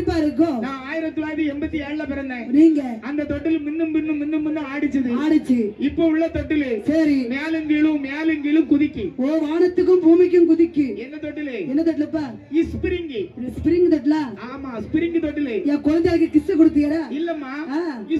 எப்படிப்பா இருக்கும் நான் ஆயிரத்தி தொள்ளாயிரத்தி எண்பத்தி ஏழுல பிறந்தேன். நீங்க? அந்த தொட்டில் மின்னும் மின்னும் மின்னும் மின்னும் ஆடிச்சது ஆடிச்சு. இப்ப உள்ள தொட்டிலு சரி. மேலும் கீழும் மேலும் கீழும் குதிக்கி. ஓ வானத்துக்கும் பூமிக்கும் குதிக்கு. என்ன தொட்டிலு? என்ன தட்டுலப்பா? ஸ்பிரிங்கி. ஸ்பிரிங் தட்டல? ஆமா ஸ்பிரிங் தொட்டிலு. என் குழந்தைகளுக்கு கிஸ் கொடுத்தியடா இல்லம்மா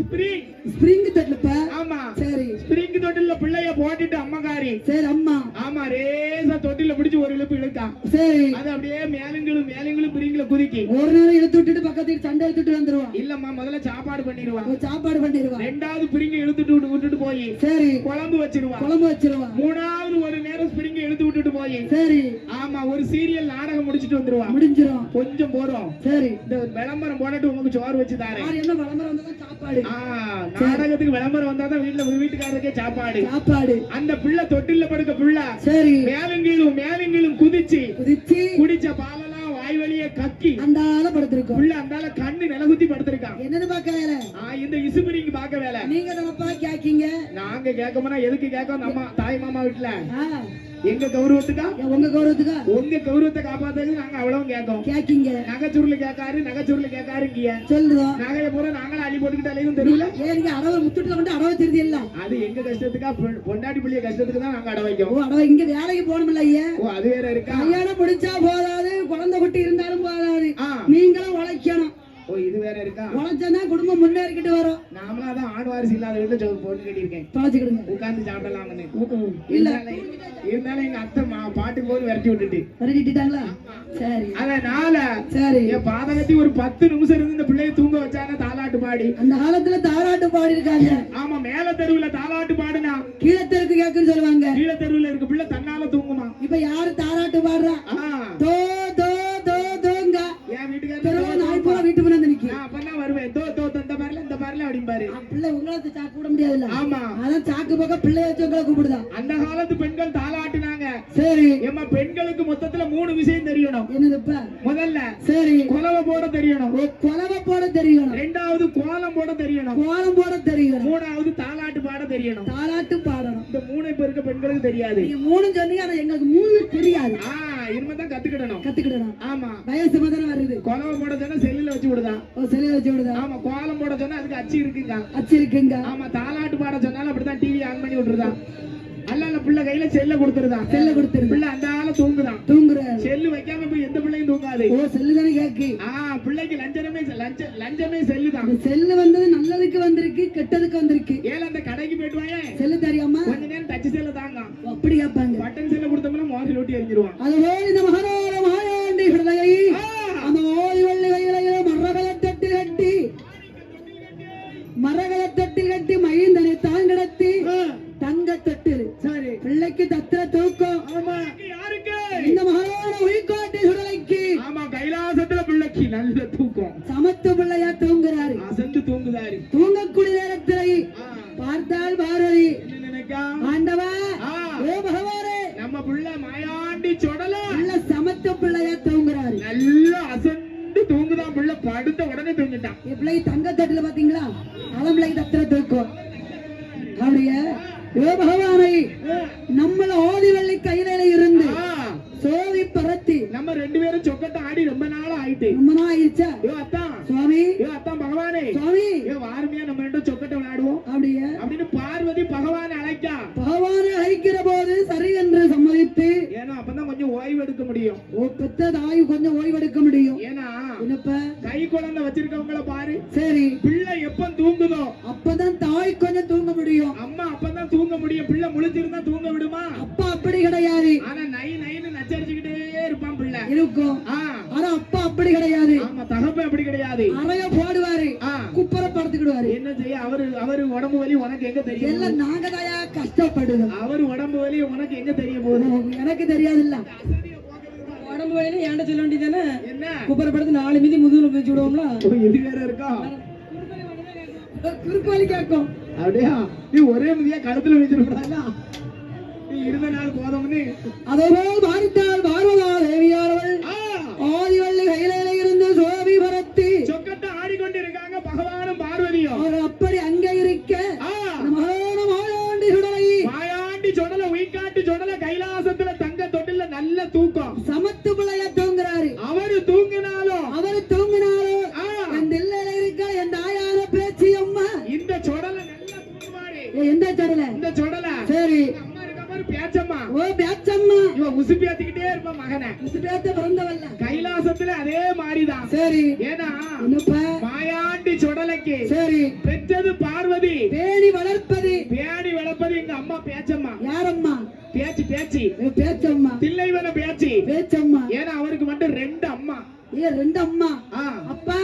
ஸ்பிரிங். ஸ்பிரிங் தட்டலப்பா? ஆமா. சரி. ஸ்பிரிங் தொட்டில பிள்ளைய போட்டுட்டு அம்மகாரி. சரி அம்மா. ஆமா ரேசா தொட்டில பிடிச்சு ஒரு இழுப்பு இழுக்கா சரி. அது அப்படியே மேலுங்களும் ஒரு நேரம் இழுத்து விட்டுட்டு சண்டை எடுத்துட்டு வந்துருவான். இல்லம்மா முதல்ல சாப்பாடு பண்ணிடுவா ஒரு சாப்பாடு பண்ணிடுவான். ரெண்டாவது பிரிங்க இழுத்துட்டு விட்டு- விட்டுட்டு போய் சரி. குழம்பு வச்சிருவா குழம்பு வச்சிருவான். மூணாவது ஒரு நேரம் ஸ்பிரிங்க இழுத்து விட்டுட்டு போய் சரி. ஆமா ஒரு சீரியல் நாடகம் முடிச்சிட்டு வந்துருவா முடிஞ்சிரும். கொஞ்சம் போறோம். சரி. இந்த விளம்பரம் போட்டுட்டு உங்களுக்கு சோறு வச்சு தாரேன். என்ன விளம்பரம் வந்தாலும் சாப்பாடு. நாடகத்துக்கு விளம்பரம் வந்தாதான் வீட்டுல வீட்டுக்காரருக்கே சாப்பாடு. சாப்பாடு. அந்த பிள்ளை தொட்டில்ல படுக்க பிள்ளை. சரி. மேலங்கீழும் மேலங்கீழும் குதிச்சு குதிச்சு. குடிச்ச பாலெல்லாம் வாய் வழியே கக்கி அந்த ஆள படுத்திருக்கோம். புள்ள அந்தால கண்ணு நிலகுத்தி படுத்திருக்கான். என்னது பாக்கல ஆ, இந்த இசுபிரிங்க பார்க்க வேலை. நீங்க தானப்பா கேக்கீங்க? நாங்க கேட்கோம்னா எதுக்கு கேட்க நம்ம தாய் மாமா வீட்டுல. எங்க கௌரவத்துக்கா? உங்க கௌரவத்துக்கா? உங்க கௌரவத்தை காப்பாத்துறதுக்கு நாங்க அவ்வளவு கேட்கோம். கேக்கீங்க நகைச்சுருள் கேட்காரு நகைச்சுருள் கேட்காருங்கிய சொல்றோம் நகைய பூரா நாங்களும் அள்ளி போட்டுக்கிட்டு அலையும் தெரியல ஏன் நீங்க அடவை முத்துட்டுல கொண்டு அடவை திருதி இல்ல? அது எங்க கஷ்டத்துக்கா? பொண்டாட்டி பிள்ளைய கஷ்டத்துக்கு தான் நாங்க அட வைக்கோம். அடவை இங்க வேலைக்கு போகணும்ல ஐயா? ஓ அது வேற இருக்கா? கல்யாணம் முடிச்சா போதாது குழந்தை குட்டி இருந்தாலும் போதாது. நீங்களும் உழைக்கணும். ஓ இது வேற இருக்கா? குடும்பம் முன்னேறிக்கிட்டு வரும். நாமளா தான் ஆண் வாரிசு இல்லாத வீட்டுல சோறு போட்டு கட்டியிருக்கேன். தொலைச்சுக்கிடுங்க. உட்கார்ந்து சாப்பிடலாம்னு. இல்ல. இருந்தாலும் எங்க அத்தை மா- பாட்டுக்கு போது விரட்டி விட்டுட்டு. விரட்டிட்டாங்களா சரி. அதனால சரி. என் பாதகத்தி ஒரு பத்து நிமிஷம் இருந்து இந்த பிள்ளைய தூங்க வச்சாங்க தாலாட்டு பாடி. அந்த காலத்துல தாராட்டு பாடி இருக்காங்க. ஆமா மேல தெருவுல தாலாட்டு பாடுனா. கீழத்தருக்கு கேக்குன்னு சொல்லுவாங்க. கீழ தெருவுல இருக்க பிள்ளை தன்னால தூங்குமா. இப்ப யாரு தாராட்டு பாடுறா? உங்களை சாக்கு கூட முடியாதுல்ல? ஆமா. அதான் சாக்கு பக்கம் பிள்ளைய வச்சு உங்களை கூப்பிடுதான் அந்த காலத்து பெண்கள் தாலாட்டுனாங்க சரி. ஏமா பெண்களுக்கு மொத்தத்துல மூணு விஷயம் தெரியணும். என்னதுப்பா முதல்ல சரி. குலவை போட தெரியணும். குலவை போட தெரியணும். ரெண்டாவது கோலம் போட தெரியணும். கோலம் போட தெரியணும். மூணாவது தாலாட்டு பாட தெரியணும். தாலாட்டு பாடணும் இந்த மூணு இப்ப இருக்க பெண்களுக்கு தெரியாது. நீங்க மூணு சொன்னீங்க ஆனா எங்களுக்கு மூணு தெரியாது. இனிமேதான் கத்துக்கிடணும். கத்துக்கிடணும். ஆமா. வயசு மதன வருது. குலவை போட சொன்னா செல்லுல வச்சு விடுதான் ஓ வச்சு விடுதா? ஆமா கோலம் போட சொன்னா அதுக்கு அச்சு இருக்குங்க. வச்சிருக்குங்க ஆமா தாலாட்டு பாட சொன்னாலும் அப்படிதான் டிவி ஆன் பண்ணி விட்டுருதான் அல்ல பிள்ளை கையில செல்ல கொடுத்துருதான் செல்ல கொடுத்துருங்க பிள்ளை அந்த ஆள தூங்குதான். தூங்குற செல்லு வைக்காம ஓ செல்லு தானே கேக்கு? ஆ பிள்ளைக்கு லஞ்சமே லஞ்ச லஞ்சமே செல்லுதான் இந்த செல்லு வந்தது நல்லதுக்கு வந்திருக்கு கெட்டதுக்கு வந்திருக்கு. ஏல அந்த கடைக்கு போயிட்டு வாயே. செல்லு தெரியாமா கொஞ்ச நேரம் டச் செல்ல தாங்க. ஓ, அப்படி கேட்பாங்க பட்டன் செல்ல கொடுத்தோம்னா மோசல் ஓட்டி எரிஞ்சிருவான் அதுபோல் இந்த பிள்ளையா தூங்குறாரு. அசந்து தூங்குதாரு. தூங்கக்கூடிய நேரத்தில் பார்த்தால் பாரதி ஆண்டவா ஓ பகவானே. நம்ம புள்ள மாயாண்டி சொடல. நல்ல சமத்து பிள்ளையா தூங்குறாரு. நல்லா அசந்து தூங்குதான் புள்ள. படுத்த உடனே தூங்கிட்டான் என் பிள்ளை தங்கத்தட்டுல பாத்தீங்களா அவன் பிள்ளைக்கு தத்திர தூக்கம். அப்படியே ஓ பகவானை நம்மள ஓதிவள்ளி கையில இருந்து சோதி பரத்தி. நம்ம ரெண்டு பேரும் சொக்கட்ட ஆடி ரொம்ப நாள் ஆயிட்டு. ரொம்ப நாள் ஆயிடுச்சா சுவாமி. அத்தான் பகவானே. சுவாமி. வாருமையா நம்ம ரெண்டும் சொக்கட்ட விளையாடுவோம். அப்படியே. அப்படின்னு பார்வதி பகவானை அழைக்கா. பகவானை அழைக்கிற போது சரி என்று சம்மதித்து ஏன்னா அப்பதான் கொஞ்சம் ஓய்வு எடுக்க முடியும். ஓ பெத்த தாய் கொஞ்சம் ஓய்வெடுக்க முடியும். ஏன்னா என்னப்ப? கை குழந்தை வச்சிருக்கவங்கள பாரு. சரி. பிள்ளை எப்ப தூங்குதோ? அப்பதான் தாய் கொஞ்சம் தூங்க முடியும். அம்மா அப்பதான் தூங்க முடியும். பிள்ளை முழிச்சிருந்தா தூங்க விடுமா? அப்பா அப்படி கிடையாது. ஆனா நை நைன்னு நச்சரிச்சுக்கிட்டே இருப்பான் பிள்ளை. இருக்கும். ஆனா அப்பா அப்படி கிடையாது. ஆமா தகப்பன் அப்படி கிடையாது அறைய போடுவாரு. ஆ. குப்பர படுத்துக்கிடுவாரு. என்ன செய்ய? அவரு அவரு உடம்பு வலி உனக்கு எங்க தெரியும்? எல்லாம் நாங்க தாயா கஷ்டப்படுறோம். அவரு உடம்பு வலி உனக்கு எங்க தெரிய போகுது எனக்கு தெரியாதுல்ல. உடம்பு வயலும் ஏன்ட சொல்ல வேண்டியதானே? என்ன? குப்பரை படுத்து நாலு மீதி முதுகுல போய் விடுவோம்ல? ஓ, இது வேற இருக்கா? கேட்கும். அப்படியா? நீ ஒரே மிதியா கழுத்துல வச்சிருக்கூடாதா நீ இருந்த நாள் போதும்னு. அதோடு பாரித்தாள் பார்வதா தேவியாரவள் ஆ, கொண்டு இருக்காங்க பகவானும் பார்வதியும். அவர் அப்படி அங்க இருக்க மாயாண்டி சுடலை. மாயாண்டி சுடலை உயிர்காட்டு சொடல கைலாசத்துல தங்க தொட்டில நல்ல தூக்கம். சமத்து பிள்ளைய தூங்குறாரு. அவரு தூங்கினாலும் அவரு தூங்கினாலும் அந்த இல்லையில இருக்க என் தாயார பேச்சு அம்மா. இந்த சொடல நல்ல தூங்குவாரு எந்த சொடல? இந்த சொடல. சரி. பேச்சம்மா. ஓ பேச்சம்மா. இவன் உசு பேத்திக்கிட்டே இருப்பான் மகனை. உசு பேத்த பிறந்தவல்ல கைலாசத்துல அதே மாதிரிதான் சரி. ஏன்னா மாயாண்டி சுடலைக்கு சரி. பெற்றது பார்வதி. பேணி வளர்ப்பது. பேடி வளர்ப்பது எங்க அம்மா பேச்சம்மா. யாரம்மா? பேச்சு பேச்சு. பேச்சம்மா. தில்லைவன பேச்சு. பேச்சம்மா. ஏன்னா அவருக்கு மட்டும் ரெண்டு அம்மா. ஏ ரெண்டு அம்மா? அப்பா?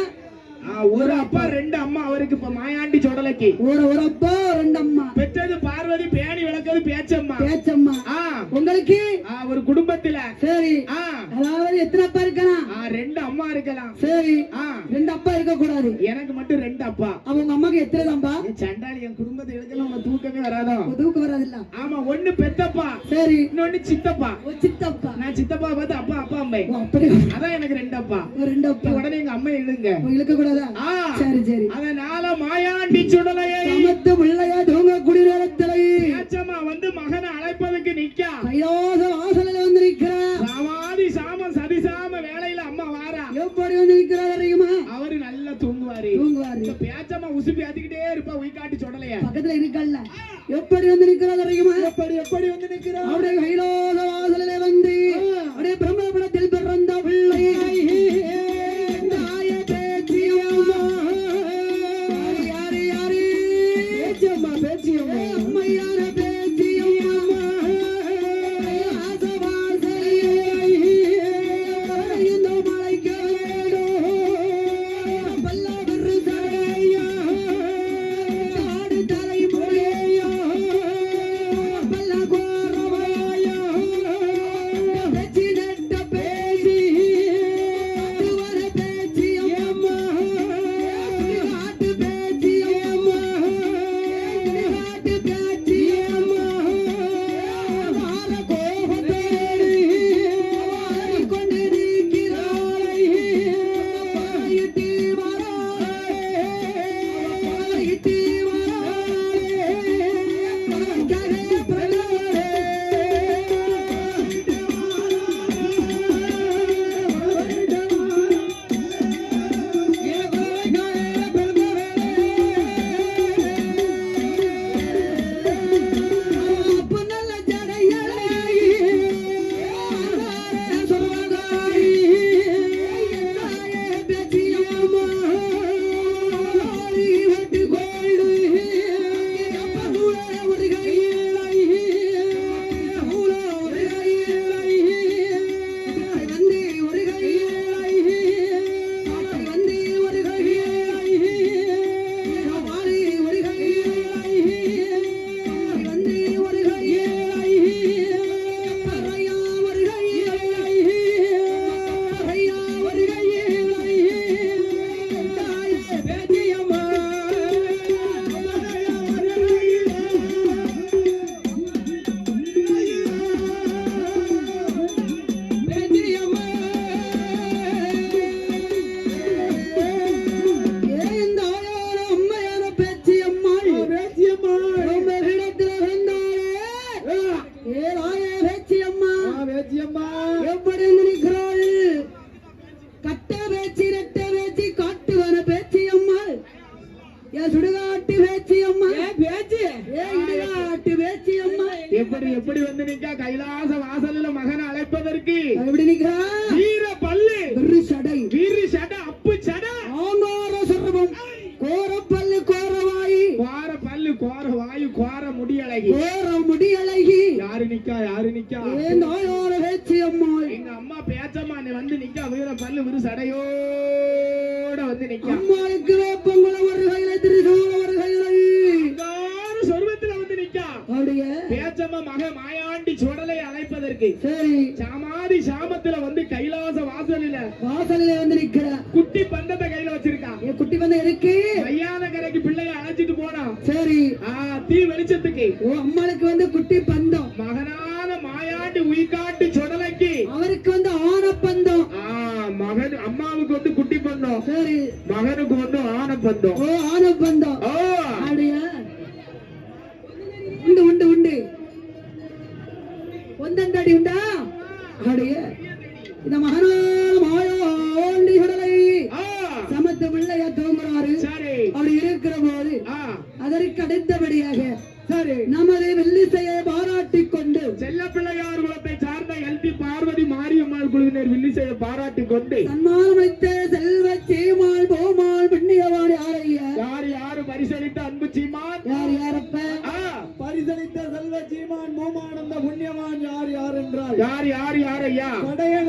ஒரு அப்பா ரெண்டு அம்மா அவருக்கு இப்ப மாயாண்டி சுடலைக்கு. ஒரு ஒரு அப்பா ரெண்டு அம்மா. பெற்றது பார்வதி பேணி வளர்க்கறது பேச்சம்மா. பேச்சம்மா. உங்களுக்கு? ஒரு குடும்பத்துல. சரி. அதாவது எத்தனை அப்பா இருக்கலாம்? ரெண்டு அம்மா இருக்கலாம். சரி. ரெண்டு அப்பா இருக்க கூடாது எனக்கு மட்டும் ரெண்டு அப்பா. அவங்க அம்மாக்கு எத்தனை தான்பா சண்டாளி என் குடும்பத்தை எடுக்கல உனக்கு தூக்கமே வராதோ? தூக்கு வராதுல்ல. ஆமா ஒண்ணு பெத்தப்பா. சரி. இன்னொன்னு சித்தப்பா. சித்தப்பா. நான் சித்தப்பா பார்த்து அப்பா அப்பா அம்மை. அப்படி அதான் எனக்கு ரெண்டு அப்பா. ரெண்டு அப்பா. உடனே எங்க அம்மா எழுங்க இழுக்க கூடாதா சரி சரி. அதனால மாயாண்டி சுடலையை சமத்து பிள்ளையா தூங்க குடி நேரத்திலே பேச்சம்மா வந்து மகனை அழைப்பதற்கு நிக்கா கைலாச வாசலில் வந்து நிற்கிறா சாமாதி சாம சதிசாம வேலையில அம்மா வாரா. எப்படி வந்து நிற்கிறா தெரியுமா? அவரு நல்லா தூங்குவாரு. தூங்குவாரு. இப்ப பேச்சம்மா உசுப்பி அதிக்கிட்டே இருப்பா உயிக்காட்டி சுடலைய பக்கத்துல இருக்கல்ல. எப்படி வந்து நிற்கிறா தெரியுமா? எப்படி எப்படி வந்து நிக்கிறா அவருடைய கைலாச வாசலிலே வந்து பேச்சியம்மா எப்படி வந்து நிக்கா? கைலாச வாசல்ல மகனை அழைப்பதற்கு. எப்படி நிக்கிறா வீர பல்லு. சடை. வீரி சட அப்பு சட. ஆங்கார சர்வம். கோரப்பல்லு கோரவாயி. கோர பல்லு கோர வாயு கோர முடியழகி. கோர முடியழகி. யாரு நிக்கா? யாரு நிக்கா? ஏ நாயார பேச்சியம்மாள் எங்க அம்மா பேச்சம்மா நீ வந்து நிக்கா. வீர பல்லு விரு சடையோட வந்து நிக்கா. அம்மாளுக்கு வேப்பங்குள ஒரு கையில திருசூல ஒரு கையில எல்லாரும் சொர்வத்துல வந்து நிக்கா அப்படியே பேச்சம்மா மக மாயாண்டி சுடலை அழைப்பதற்கு சரி. சமாதி சாமத்துல வந்து கைலாச வாசலில வாசல்ல வந்து நிக்கிற. குட்டி பந்தத்தை கையில வச்சிருக்கா. என் குட்டி வந்து இருக்கு மையான கரைக்கு பிள்ளைய அழைச்சிட்டு போனான் சரி. தீ வெளிச்சத்துக்கு. ஓ அம்மாளுக்கு வந்து குட்டி பந்தம். மகனான மாயாண்டி உயிர்காட்டு சுடலைக்கு. அவருக்கு வந்து ஆன பந்தம் ஆ, மகன் அம்மாவுக்கு வந்து குட்டி பந்தம். சரி. மகனுக்கு வந்து ஆன பந்தம் ஓ ஆன பந்தம் ஓ பாராட்டி கொண்டு சன்மானம் அளித்த செல்வ சீமான் போமான் புண்ணியவான் யாரையா? யார் யாரு பரிசளித்த அன்பு சீமான்? யார் யாரப்ப? பரிசளித்த செல்வ சீமான் மோமானந்த புண்ணியவான் யார் யார் என்றால்? யார் யார் யார் ஐயா? படைய